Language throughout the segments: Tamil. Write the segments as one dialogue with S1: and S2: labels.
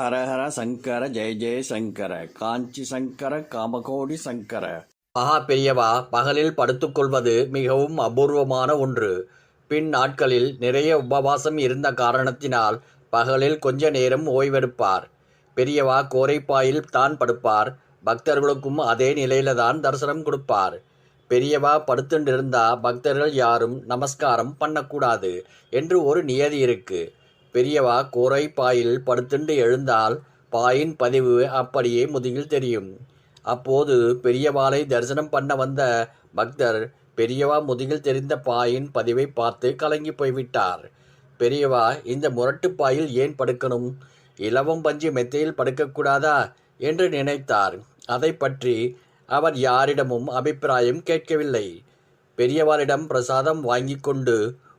S1: ஹரஹர சங்கர ஜெய ஜெய சங்கர காஞ்சி சங்கர காமகோடி சங்கர.
S2: மகா பெரியவா பகலில் படுத்துக்கொள்வது மிகவும் அபூர்வமான ஒன்று. பின் நாட்களில் நிறைய உபவாசம் இருந்த காரணத்தினால் பகலில் கொஞ்ச நேரம் ஓய்வெடுப்பார். பெரியவா கோரைப்பாயில் தான் படுப்பார். பக்தர்களுக்கும் அதே நிலையில தான் தரிசனம் கொடுப்பார். பெரியவா படுத்துண்டிருந்தா பக்தர்கள் யாரும் நமஸ்காரம் பண்ணக்கூடாது என்று ஒரு நியதி இருக்குது பெரியவா கோரை பாயில் படுத்துண்டு எழுந்தால் பாயின் பதிவு அப்படியே முதுகில் தெரியும். அப்போது பெரியவாளை தரிசனம் பண்ண வந்த பக்தர் பெரியவா முதுகில் தெரிந்த பாயின் பதிவை பார்த்து கலங்கி போய்விட்டார். பெரியவா இந்த முரட்டு பாயில் ஏன் படுக்கணும்? இலவம் பஞ்சு மெத்தையில் படுக்கக்கூடாதா? என்று நினைத்தார். அதை பற்றி அவர் யாரிடமும் அபிப்பிராயம் கேட்கவில்லை. பெரியவாரிடம் பிரசாதம் வாங்கி கொண்டு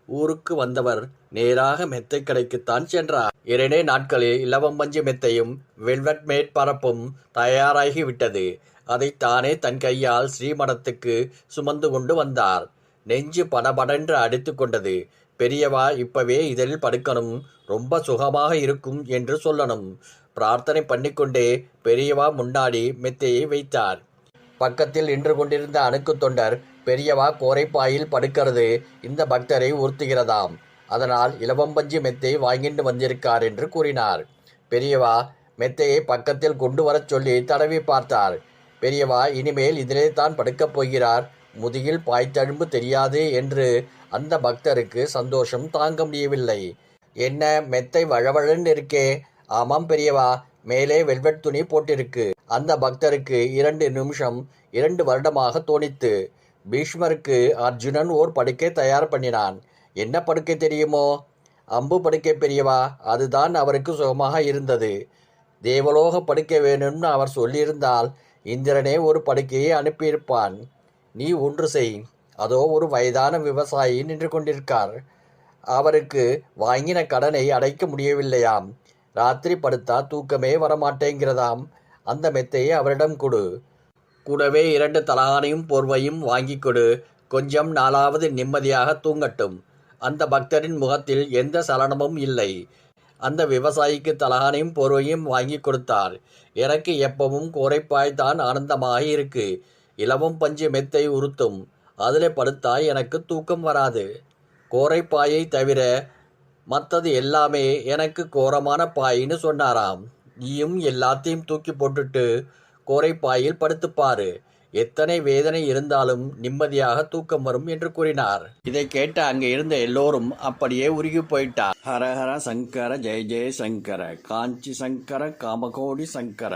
S2: ஊருக்கு வந்தவர் நேராக மெத்தை கடைக்குத்தான் சென்றார். இரண்டே நாட்களில் இலவம்பஞ்சு மெத்தையும் வெல்வெட் மேற்பரப்பும் தயாராகிவிட்டது. அதை தானே தன் கையால் ஸ்ரீமடத்துக்கு சுமந்து கொண்டு வந்தார். நெஞ்சு படபடென்று அடித்து கொண்டது. பெரியவா இப்பவே இதில் படுக்கணும். ரொம்ப சுகமாக இருக்கும் என்று சொல்லணும். பிரார்த்தனை பண்ணிக்கொண்டே பெரியவா முன்னாடி மெத்தையை வைத்தார். பக்கத்தில் நின்று கொண்டிருந்த அணுக்கு தொண்டர் பெரியவா கோரைப்பாயில் படுக்கிறது. இந்த பக்தரை உறுத்துகிறதாம். அதனால் இலவம்பஞ்சி மெத்தை வாங்கிட்டு வந்திருக்கார் என்று கூறினார். பெரியவா மெத்தையை பக்கத்தில் கொண்டு வரச் சொல்லி தடவி பார்த்தார். பெரியவா இனிமேல் இதிலே தான் படுக்கப் போகிறார். முதுகில் பாய்த்தழும்பு தெரியாது என்று அந்த பக்தருக்கு சந்தோஷம் தாங்க முடியவில்லை. என்ன மெத்தை வழவழன்னு இருக்கே. ஆமாம் பெரியவா மேலே வெல்வெட் துணி போட்டிருக்கு. அந்த பக்தருக்கு இரண்டு நிமிஷம் இரண்டு வருடமாக தோணித்து பீஷ்மருக்கு அர்ஜுனன் ஓர் படுக்கை தயார் பண்ணினான். என்ன படுக்கை தெரியுமோ? அம்பு படுக்கை பெரியவா அதுதான் அவருக்கு சுகமாக இருந்தது. தேவலோக படுக்கை வேணும்னு அவர் சொல்லியிருந்தால் இந்திரனே ஒரு படுக்கையை அனுப்பியிருப்பான். நீ ஒன்று செய். அதோ ஒரு வயதான விவசாயி நின்று கொண்டிருக்கார். அவருக்கு வாங்கின கடனை அடைக்க முடியவில்லையாம். ராத்திரி படுத்தா தூக்கமே வரமாட்டேங்கிறதாம். அந்த மெத்தையை அவரிடம் கொடு. கூடவே இரண்டு தலகானையும் போர்வையும் வாங்கி கொடு. கொஞ்சம் நாளாவது நிம்மதியாக தூங்கட்டும். அந்த பக்தரின் முகத்தில் எந்த சலனமும் இல்லை. அந்த விவசாயிக்கு தலகானையும் போர்வையும் வாங்கி கொடுத்தார். எனக்கு எப்பவும் கோரைப்பாய்தான் ஆனந்தமாக இருக்கு. இலவம் பஞ்சு மெத்தை உறுத்தும். அதில் படுத்தா எனக்கு தூக்கம் வராது. கோரைப்பாயை தவிர மற்றது எல்லாமே எனக்கு கோரமான பாயின்னு சொன்னாராம். நீயும் எல்லாத்தையும் தூக்கி போட்டுட்டு கோரைப்பாயில் படுத்துப்பாரு. எத்தனை வேதனை இருந்தாலும் நிம்மதியாக தூக்கம் வரும் என்று கூறினார். இதை கேட்ட அங்கே இருந்த எல்லோரும் அப்படியே உருகி போயிட்டார்.
S1: ஹரஹர சங்கர ஜெய ஜெய சங்கர காஞ்சி சங்கர காமகோடி சங்கர.